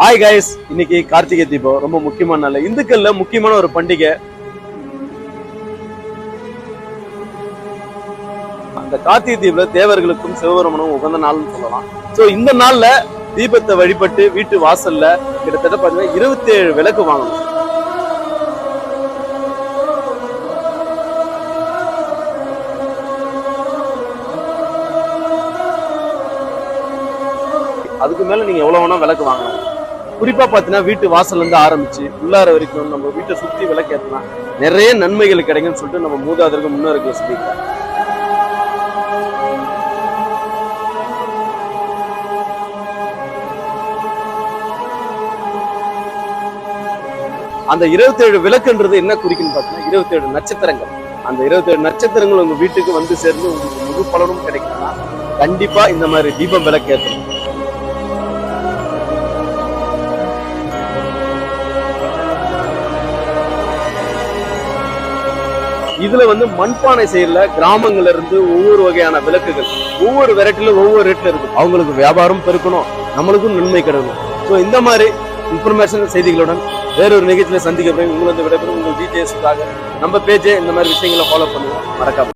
Hi guys இன்னைக்கு கார்த்திகை தீபம். ரொம்ப முக்கியமான நாள். இந்துக்கள்ல முக்கியமான ஒரு பண்டிகை. அந்த கார்த்திகை தீபத்துல தேவர்களுக்கும் சிவபெருமனும் உகந்த நாள்னு சொல்லலாம். ஸோ இந்த நாள்ல தீபத்தை வழிபட்டு வீட்டு வாசல்ல கிட்டத்தட்ட பார்த்தீங்கன்னா இருபத்தி ஏழு விளக்கு வாங்கணும். அதுக்கு மேல நீங்க எவ்வளவு வேணா விளக்கு வாங்கணும் குறிப்பா பாத்தீங்கன்னா வீட்டு வாசல்ல இருந்து ஆரம்பிச்சு உள்ளார வரைக்கும் நம்ம வீட்டை சுத்தி விளக்கேற்றலாம் நிறைய நன்மைகள் கிடைக்கும்னு சொல்லிட்டு நம்ம மூதாதருக்கு முன்னோர்கள் சொல்லியிருக்காங்க. அந்த 27 விளக்குன்றது என்ன குறிக்குன்னு பார்த்தீங்கன்னா 27 நட்சத்திரங்கள். அந்த 27 நட்சத்திரங்கள் உங்க வீட்டுக்கு வந்து சேர்ந்து உங்களுக்கு முழு பலனும் கிடைக்கும்னா கண்டிப்பா இந்த மாதிரி தீபம் விளக்கு இதுல வந்து மண்பானை செய்யல கிராமங்கள்ல இருந்து ஒவ்வொரு வகையான விளக்குகள் ஒவ்வொரு வெரைட்டில ஒவ்வொரு ரேட்ல இருக்கு. அவங்களுக்கு வியாபாரம் பெருக்கணும் நம்மளுக்கும் நன்மை கிடைக்கணும் ஸோ இந்த மாதிரி இன்ஃபர்மேஷன் செய்திகளுடன் வேறொரு நிகழ்ச்சியில சந்திக்க போய் உங்களை வந்து விடைபெறும் உங்கள் டீட்டெயில்ஸுக்காக நம்ம பேஜை இந்த மாதிரி விஷயங்களை ஃபாலோ பண்ணுவோம் மறக்காம.